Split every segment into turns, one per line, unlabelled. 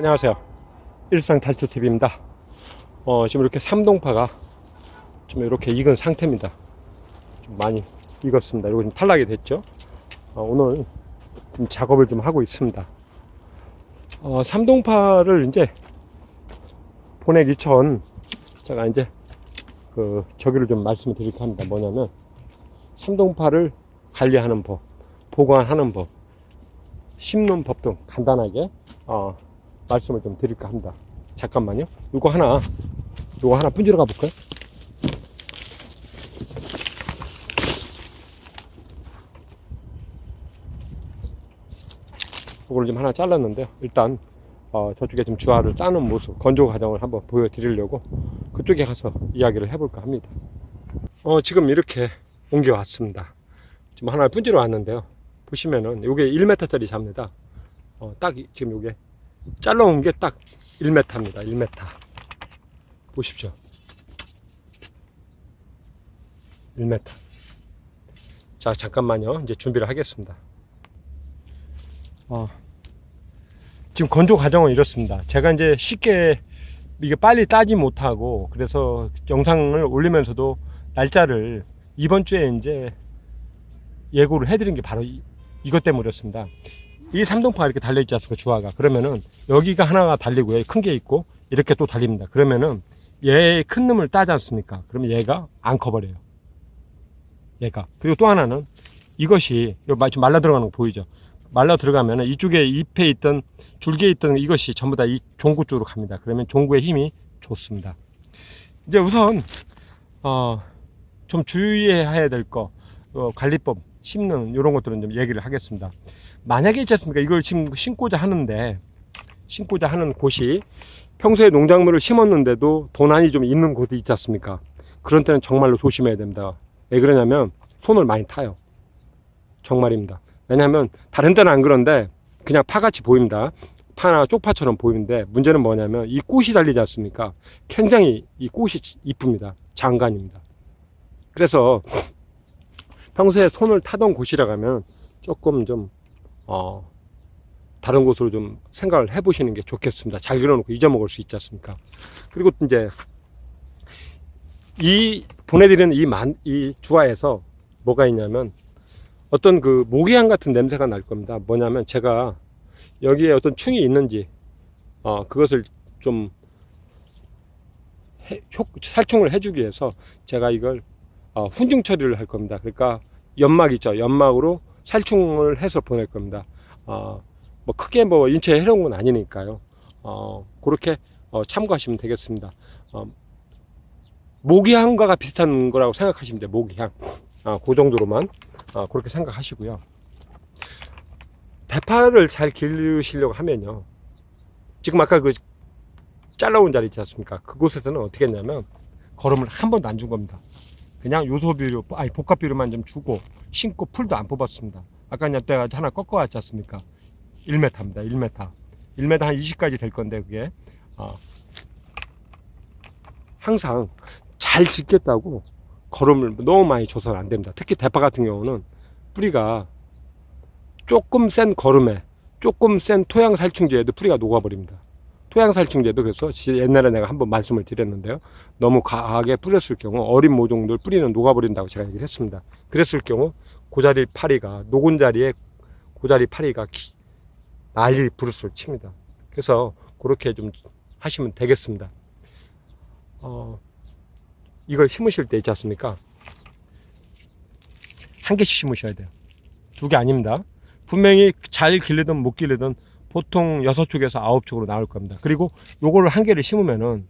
안녕하세요. 일상탈출TV입니다. 어, 지금 이렇게 삼동파가 좀 이렇게 익은 상태입니다. 좀 많이 익었습니다. 이거 좀 탈락이 됐죠. 어, 오늘 좀 작업을 좀 하고 있습니다. 어, 삼동파를 이제 보내기 전 제가 이제 그 저기를 좀 말씀을 드릴까 합니다. 뭐냐면 삼동파를 관리하는 법, 보관하는 법, 심는 법 등 간단하게 어, 말씀을 좀 드릴까 합니다. 잠깐만요. 이거 하나, 이거 하나 분지러 가볼까요? 이거를 좀 하나 잘랐는데요. 일단 어, 저쪽에 좀 주화를 따는 모습, 건조 과정을 한번 보여드리려고 그쪽에 가서 이야기를 해볼까 합니다. 어, 지금 이렇게 옮겨왔습니다. 지금 하나 분지러 왔는데요. 보시면은 이게 1m짜리 잡니다. 어, 딱 이- 지금 이게 잘라온 게 딱 1m입니다. 1m. 보십시오. 1m. 자, 잠깐만요. 이제 준비를 하겠습니다. 어, 지금 건조 과정은 이렇습니다. 제가 이제 쉽게 이게 빨리 따지 못하고 그래서 영상을 올리면서도 날짜를 이번 주에 이제 예고를 해드린 게 바로 이, 이것 때문이었습니다. 이 삼동파가 이렇게 달려있지 않습니까? 주화가. 그러면은 여기가 하나가 달리고요. 큰 게 있고 이렇게 또 달립니다. 그러면은 얘의 큰 놈을 따지 않습니까? 그러면 얘가 안 커버려요. 얘가. 그리고 또 하나는 이것이 지금 말라 들어가는 거 보이죠? 말라 들어가면은 이쪽에 잎에 있던 줄기에 있던 이것이 전부 다 이 종구 쪽으로 갑니다. 그러면 종구의 힘이 좋습니다. 이제 우선 어, 좀 주의해야 될 거, 어, 관리법, 심는 이런 것들은 좀 얘기를 하겠습니다. 만약에 있지 않습니까? 이걸 심, 심고자 하는데, 심고자 하는 곳이 평소에 농작물을 심었는데도 도난이 좀 있는 곳이 있지 않습니까? 그런 때는 정말로 조심해야 됩니다. 왜 그러냐면 손을 많이 타요. 정말입니다. 왜냐하면 다른 때는 안 그런데 그냥 파같이 보입니다. 파나 쪽파처럼 보이는데 문제는 뭐냐면 이 꽃이 달리지 않습니까? 굉장히 이 꽃이 이쁩니다. 장관입니다. 그래서 평소에 손을 타던 곳이라 하면 조금 좀, 어, 다른 곳으로 좀 생각을 해보시는 게 좋겠습니다. 잘 그려놓고 잊어먹을 수 있지 않습니까? 그리고 이제, 이, 보내드리는 이 만, 이 주화에서 뭐가 있냐면 어떤 그 모기향 같은 냄새가 날 겁니다. 뭐냐면 제가 여기에 어떤 충이 있는지, 어, 그것을 좀 해- 효- 살충을 해주기 위해서 제가 이걸 어, 훈증 처리를 할 겁니다. 그러니까 연막 있죠. 연막으로 살충을 해서 보낼 겁니다. 어, 뭐 크게 뭐 인체에 해로운 건 아니니까요. 어, 그렇게 어, 참고하시면 되겠습니다. 어, 모기향과 비슷한 거라고 생각하시면 돼요. 모기향. 어, 그 정도로만 어, 그렇게 생각하시고요. 대파를 잘 기르시려고 하면요. 지금 아까 그 잘라온 자리 있지 않습니까? 그곳에서는 어떻게 했냐면 걸음을 한 번도 안 준 겁니다. 그냥 요소비료, 아니 복합비료만 좀 주고 심고 풀도 안 뽑았습니다. 아까 내가 하나 꺾어왔지 않습니까? 1m입니다. 1m. 1m 한 20까지 될 건데 그게 어, 항상 잘 짓겠다고 걸음을 너무 많이 줘서는 안 됩니다. 특히 대파 같은 경우는 뿌리가 조금 센 걸음에 조금 센 토양 살충제에도 뿌리가 녹아버립니다. 토양 살충제도 그래서 지- 옛날에 내가 한번 말씀을 드렸는데요. 너무 과하게 뿌렸을 경우 어린 모종들 뿌리는 녹아버린다고 제가 얘기를 했습니다. 그랬을 경우 고자리 파리가 녹은 자리에 고자리 파리가 기- 난리 부르스를 칩니다. 그래서 그렇게 좀 하시면 되겠습니다. 어, 이걸 심으실 때 있지 않습니까? 한 개씩 심으셔야 돼요. 두 개 아닙니다. 분명히 잘 길르든 못 길르든 보통 여섯 쪽에서 아홉 쪽으로 나올 겁니다. 그리고 요거를 한 개를 심으면은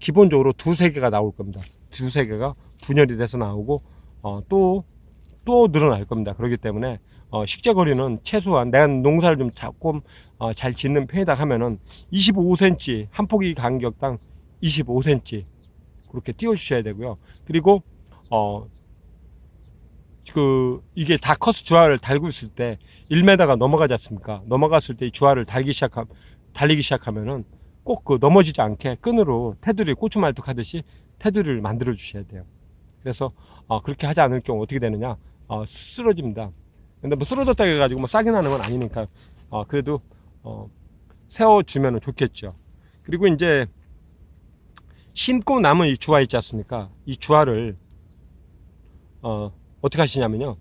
기본적으로 두세 개가 나올 겁니다. 두세 개가 분열이 돼서 나오고 어, 또, 또 늘어날 겁니다. 그렇기 때문에 어, 식재 거리는 최소한 내가 농사를 좀 조금 어, 잘 짓는 편이다 하면은 25cm 한 포기 간격당 25cm 그렇게 띄워 주셔야 되고요. 그리고 어, 그 이게 다커스 주화를 달고 있을 때 1m가 넘어가지 않습니까? 넘어갔을 때 이 주화를 달기 시작하 달리기 시작하면은 꼭 그 넘어지지 않게 끈으로 테두리 고추말뚝 하듯이 테두리를 만들어 주셔야 돼요. 그래서 어, 그렇게 하지 않을 경우 어떻게 되느냐? 어, 쓰러집니다. 근데 뭐 쓰러졌다 해가지고 뭐 싸게 나는 건 아니니까 어, 그래도 어, 세워 주면 좋겠죠. 그리고 이제 심고 남은 이 주화 있지 않습니까? 이 주화를 어, 어떻게 하시냐면요.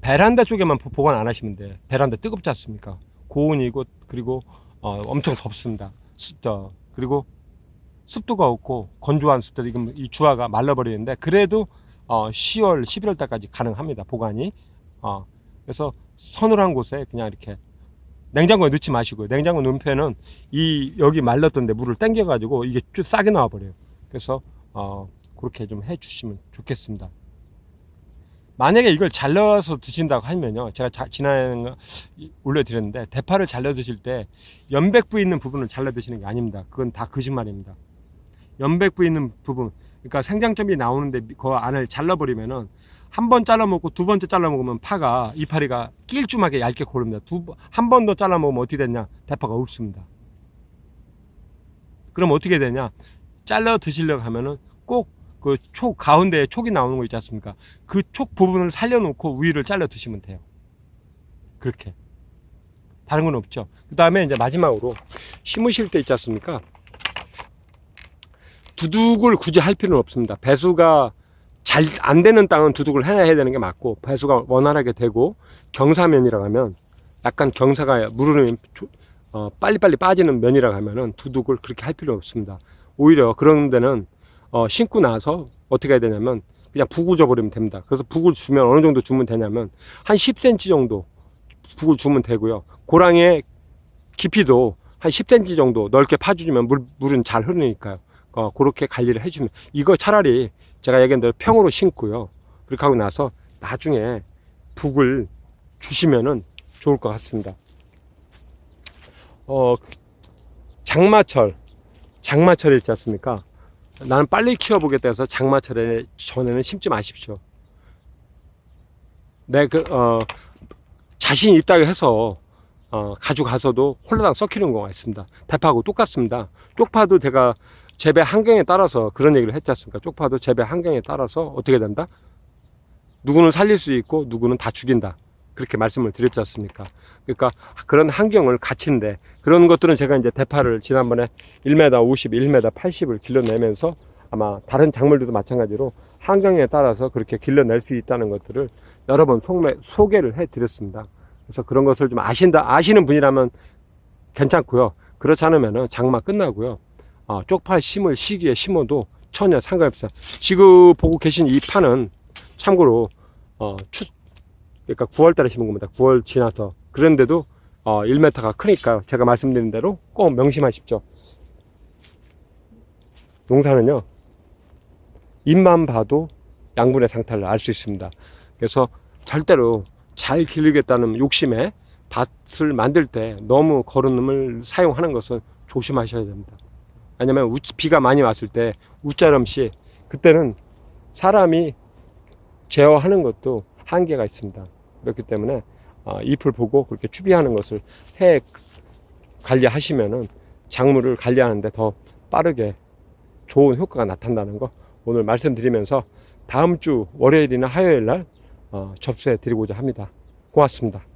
베란다 쪽에만 보- 보관 안 하시면 돼. 베란다 뜨겁지 않습니까? 고온이고 그리고 어, 엄청 덥습니다. 습, 어, 그리고 습도가 없고 건조한 습도 지금 이 주화가 말라버리는데 그래도 어, 10월, 11월 달까지 가능합니다. 보관이. 어, 그래서 서늘한 곳에 그냥 이렇게 냉장고에 넣지 마시고요. 냉장고 편은 이 여기 말랐던데 물을 땡겨가지고 이게 쭉 싹이 나와버려요. 그래서 어, 그렇게 좀 해주시면 좋겠습니다. 만약에 이걸 잘라서 드신다고 하면요. 제가 자, 지난해 올려드렸는데 대파를 잘라 드실 때 연백부 있는 부분을 잘라 드시는 게 아닙니다. 그건 다 거짓말입니다. 연백부 있는 부분, 그러니까 생장점이 나오는데 그 안을 잘라버리면은 한 번 잘라 먹고 두 번째 잘라 먹으면 파가 이파리가 낄쭉하게 얇게 고릅니다. 두한 번 더 잘라 먹으면 어떻게 되냐? 대파가 없습니다. 그럼 어떻게 되냐? 잘라 드시려고 하면은 꼭 그 촉 가운데에 촉이 나오는 거 있지 않습니까? 그 촉 부분을 살려놓고 위를 잘라 드시면 돼요. 그렇게. 다른 건 없죠. 그 다음에 이제 마지막으로 심으실 때 있지 않습니까? 두둑을 굳이 할 필요는 없습니다. 배수가 잘 안 되는 땅은 두둑을 해야 되는 게 맞고 배수가 원활하게 되고 경사면이라고 하면 약간 경사가 물은 어, 빨리빨리 빠지는 면이라고 하면은 두둑을 그렇게 할 필요 없습니다. 오히려 그런 데는 어, 심고 나서 어떻게 해야 되냐면 그냥 북을 줘버리면 됩니다. 그래서 북을 주면 어느 정도 주면 되냐면 한 10cm 정도 북을 주면 되고요. 고랑의 깊이도 한 10cm 정도 넓게 파주면 물, 물은 잘 흐르니까요. 어, 그렇게 관리를 해주면 이거 차라리 제가 얘기한 대로 평으로 심고요. 그렇게 하고 나서 나중에 북을 주시면은 좋을 것 같습니다. 어, 장마철, 장마철 있지 않습니까? 나는 빨리 키워보겠다 해서 장마철에 전에는 심지 마십시오. 내 그, 어, 자신 있다고 해서, 어, 가져가서도 홀라당 썩히는 경우가 있습니다. 대파하고 똑같습니다. 쪽파도 제가 재배 환경에 따라서 그런 얘기를 했지 않습니까? 쪽파도 재배 환경에 따라서 어떻게 된다? 누구는 살릴 수 있고, 누구는 다 죽인다. 그렇게 말씀을 드렸지 않습니까? 그러니까 그런 환경을 갖춘데 그런 것들은 제가 이제 대파를 지난번에 1m 50, 1m 80을 길러내면서 아마 다른 작물들도 마찬가지로 환경에 따라서 그렇게 길러낼 수 있다는 것들을 여러 번 속매, 소개를 해 드렸습니다. 그래서 그런 것을 좀 아신다, 아시는 분이라면 괜찮고요. 그렇지 않으면은 장마 끝나고요. 어, 쪽파 심을 시기에 심어도 전혀 상관없어요. 지금 보고 계신 이 판은 참고로 어, 추, 그러니까 9월 달에 심은 겁니다. 9월 지나서. 그런데도 어, 1m가 크니까 제가 말씀드린 대로 꼭 명심하십시오. 농사는요. 잎만 봐도 양분의 상태를 알 수 있습니다. 그래서 절대로 잘 기르겠다는 욕심에 밭을 만들 때 너무 거름을 사용하는 것은 조심하셔야 됩니다. 왜냐면 우- 비가 많이 왔을 때 웃자럼시 그때는 사람이 제어하는 것도 한계가 있습니다. 그렇기 때문에 어, 잎을 보고 그렇게 추비하는 것을 해 관리하시면은 작물을 관리하는데 더 빠르게 좋은 효과가 나타난다는 거 오늘 말씀드리면서 다음 주 월요일이나 화요일 날 어, 접수해 드리고자 합니다. 고맙습니다.